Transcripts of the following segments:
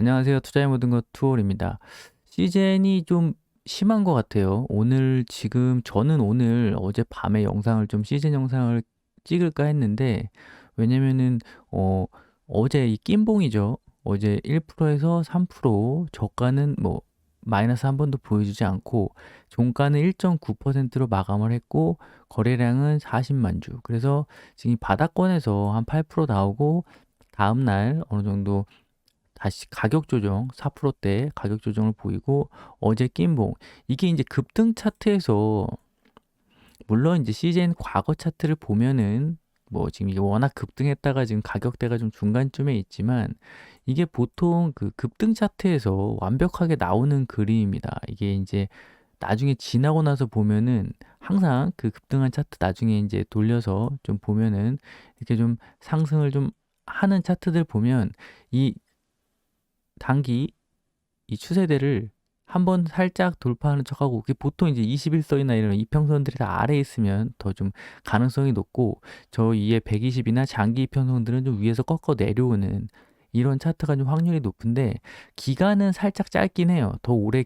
안녕하세요. 투자의 모든 것 투홀입니다. 시즌이 좀 심한 것 같아요. 오늘 지금 저는 오늘 어젯밤에 영상을 좀 시즌 영상을 찍을까 했는데 왜냐면은 어 어제 이 낀봉이죠. 어제 1%에서 3% 저가는 뭐 마이너스 한 번도 보여주지 않고 종가는 1.9%로 마감을 했고 거래량은 40만 주. 그래서 지금 이 바닥권에서 한 8% 나오고 다음 날 어느 정도 다시 가격 조정 4%대 가격 조정을 보이고 어제 낀봉 이게 이제 급등 차트에서 물론 이제 시즌 과거 차트를 보면은 뭐 지금 이게 워낙 급등했다가 지금 가격대가 좀 중간쯤에 있지만 이게 보통 그 급등 차트에서 완벽하게 나오는 그림입니다. 이게 이제 나중에 지나고 나서 보면은 항상 그 급등한 차트 나중에 이제 돌려서 좀 보면은 이렇게 좀 상승을 좀 하는 차트들 보면 이 단기 이 추세대를 한번 살짝 돌파하는 척하고 그게 보통 이제 21선이나 이런 이평선들이 다 아래에 있으면 더 좀 가능성이 높고 저 위에 120이나 장기 이평선들은 좀 위에서 꺾어 내려오는 이런 차트가 좀 확률이 높은데 기간은 살짝 짧긴 해요. 더 오래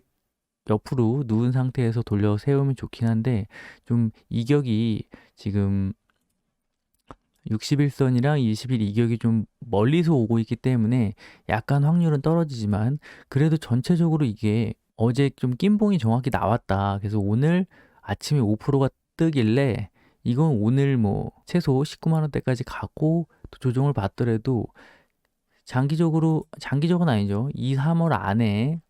옆으로 누운 상태에서 돌려 세우면 좋긴 한데 좀 이격이 지금 61선이랑 21 이격이 좀 멀리서 오고 있기 때문에 약간 확률은 떨어지지만 그래도 전체적으로 이게 어제 좀 낀봉이 정확히 나왔다. 그래서 오늘 아침에 5%가 뜨길래 이건 오늘 뭐 최소 19만 원대까지 가고 또 조정을 받더라도 장기적으로 장기적은 아니죠. 2, 3월 안에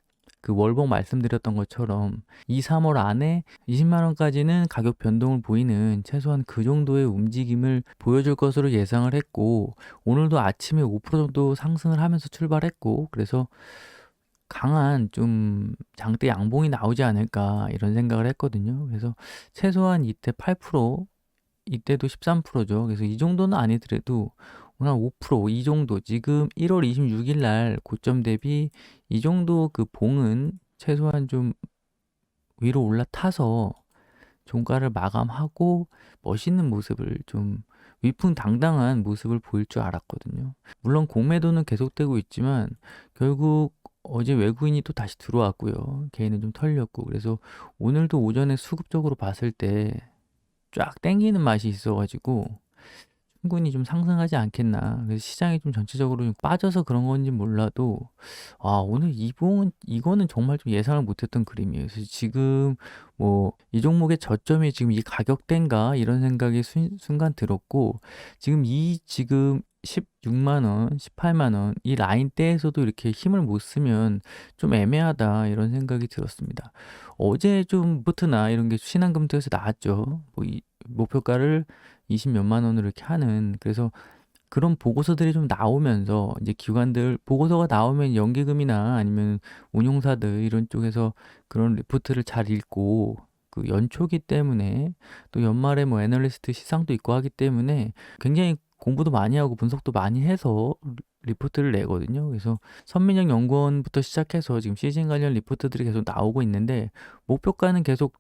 그 월봉 말씀드렸던 것처럼 2, 3월 안에 20만 원까지는 가격 변동을 보이는 최소한 그 정도의 움직임을 보여줄 것으로 예상을 했고 오늘도 아침에 5% 정도 상승을 하면서 출발했고 그래서 강한 좀 장대 양봉이 나오지 않을까 이런 생각을 했거든요. 그래서 최소한 이때 8% 이때도 13%죠. 그래서 이 정도는 아니더라도 오늘 5%이 정도 지금 1월 26일 날 고점 대비 이 정도 그 봉은 최소한 좀 위로 올라타서 종가를 마감하고 멋있는 모습을 좀 위풍당당한 모습을 보일 줄 알았거든요. 물론 공매도는 계속되고 있지만 결국 어제 외국인이 또 다시 들어왔고요. 개인은 좀 털렸고 그래서 오늘도 오전에 수급적으로 봤을 때 쫙 땡기는 맛이 있어가지고 충분히 좀 상승하지 않겠나. 그래서 시장이 좀 전체적으로 좀 빠져서 그런 건지 몰라도, 아, 오늘 이 봉은, 이거는 정말 좀 예상을 못했던 그림이에요. 그래서 지금 뭐, 이 종목의 저점이 지금 이 가격대인가? 이런 생각이 순, 순간 들었고, 지금 이, 지금 16만 원, 18만 원, 이 라인대에서도 이렇게 힘을 못 쓰면 좀 애매하다, 이런 생각이 들었습니다. 어제 좀 부트나 이런 게 신한금토에서 나왔죠. 뭐, 이 목표가를 20 몇만 원으로 이렇게 하는 그래서 그런 보고서들이 좀 나오면서 이제 기관들 보고서가 나오면 연기금이나 아니면 운용사들 이런 쪽에서 그런 리포트를 잘 읽고 그 연초기 때문에 또 연말에 뭐 애널리스트 시상도 있고 하기 때문에 굉장히 공부도 많이 하고 분석도 많이 해서 리포트를 내거든요. 그래서 선민영 연구원부터 시작해서 지금 시즌 관련 리포트들이 계속 나오고 있는데 목표가는 계속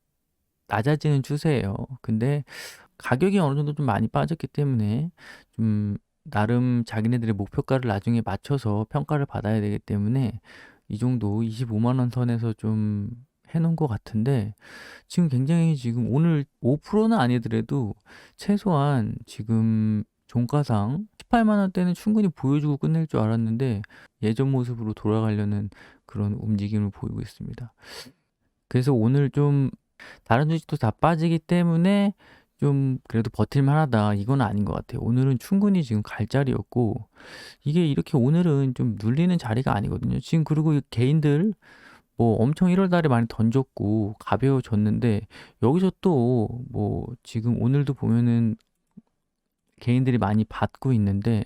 낮아지는 추세예요. 근데 가격이 어느 정도 좀 많이 빠졌기 때문에 좀 나름 자기네들의 목표가를 나중에 맞춰서 평가를 받아야 되기 때문에 이 정도 25만 원 선에서 좀 해 놓은 것 같은데 지금 굉장히 지금 오늘 5%는 아니더라도 최소한 지금 종가상 18만 원대는 충분히 보여주고 끝낼 줄 알았는데 예전 모습으로 돌아가려는 그런 움직임을 보이고 있습니다. 그래서 오늘 좀 다른 주식도 다 빠지기 때문에 좀 그래도 버틸만 하다. 이건 아닌 것 같아요. 오늘은 충분히 지금 갈 자리였고, 이게 이렇게 오늘은 좀 눌리는 자리가 아니거든요. 지금 그리고 개인들 뭐 엄청 1월 달에 많이 던졌고 가벼워졌는데 여기서 또 뭐 지금 오늘도 보면은 개인들이 많이 받고 있는데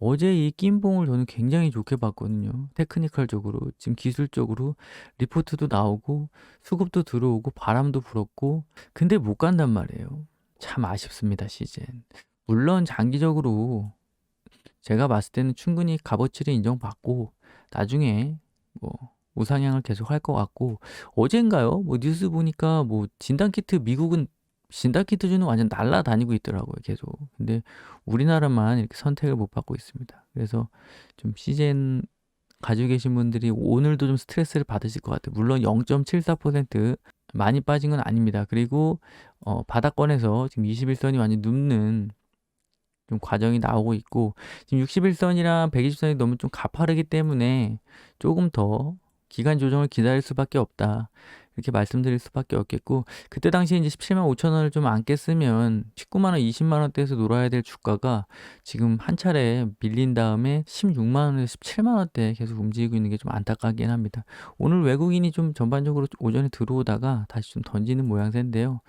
어제 이 낀봉을 저는 굉장히 좋게 봤거든요. 테크니컬적으로 지금 기술적으로 리포트도 나오고 수급도 들어오고 바람도 불었고 근데 못 간단 말이에요. 참 아쉽습니다, 시즌. 물론 장기적으로 제가 봤을 때는 충분히 값어치를 인정받고 나중에 뭐 우상향을 계속 할 것 같고 어젠가요? 뭐 뉴스 보니까 뭐 진단키트 미국은 진단키트 주는 완전 날라다니고 있더라고요, 계속. 근데 우리나라만 이렇게 선택을 못 받고 있습니다. 그래서 좀 시즌 가지고 계신 분들이 오늘도 좀 스트레스를 받으실 것 같아요. 물론 0.74% 많이 빠진 건 아닙니다. 그리고 어, 바닥권에서 지금 21선이 완전 눕는 좀 과정이 나오고 있고 지금 61선이랑 120선이 너무 좀 가파르기 때문에 조금 더 기간 조정을 기다릴 수밖에 없다. 이렇게 말씀드릴 수밖에 없겠고 그때 당시에 이제 17만 5천 원을 좀안 깼으면 19만 원, 20만 원대에서 놀아야 될 주가가 지금 한 차례 밀린 다음에 16만 원에서 17만 원대 계속 움직이고 있는 게 좀 안타깝긴 합니다. 오늘 외국인이 좀 전반적으로 오전에 들어오다가 다시 좀 던지는 모양새인데요.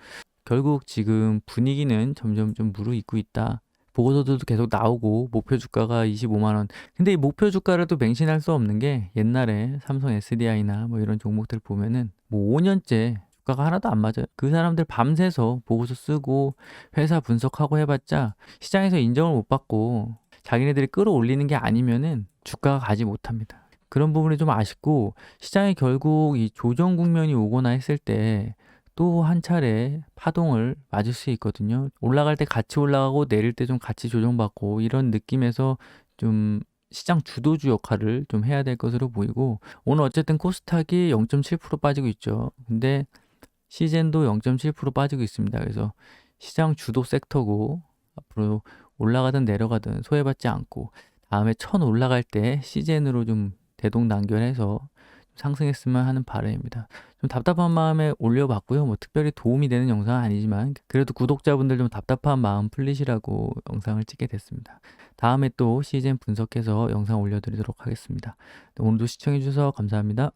결국 지금 분위기는 점점 좀 무르익고 있다. 보고서들도 계속 나오고 목표 주가가 25만 원. 근데 이 목표 주가를 또 맹신할 수 없는 게 옛날에 삼성 SDI나 뭐 이런 종목들 보면은 뭐 5년째 주가가 하나도 안 맞아요. 그 사람들 밤새서 보고서 쓰고 회사 분석하고 해봤자 시장에서 인정을 못 받고 자기네들이 끌어올리는 게 아니면은 주가가 가지 못합니다. 그런 부분이 좀 아쉽고 시장이 결국 이 조정 국면이 오거나 했을 때 또 한 차례 파동을 맞을 수 있거든요. 올라갈 때 같이 올라가고 내릴 때 좀 같이 조정받고 이런 느낌에서 좀 시장 주도주 역할을 좀 해야 될 것으로 보이고 오늘 어쨌든 코스닥이 0.7% 빠지고 있죠. 근데 시젠도 0.7% 빠지고 있습니다. 그래서 시장 주도 섹터고 앞으로 올라가든 내려가든 소외받지 않고 다음에 천 올라갈 때 시젠으로 좀 대동단결해서 상승했으면 하는 바람입니다. 좀 답답한 마음에 올려봤고요. 뭐 특별히 도움이 되는 영상은 아니지만 그래도 구독자분들 좀 답답한 마음 풀리시라고 영상을 찍게 됐습니다. 다음에 또 시즌 분석해서 영상 올려드리도록 하겠습니다. 오늘도 시청해주셔서 감사합니다.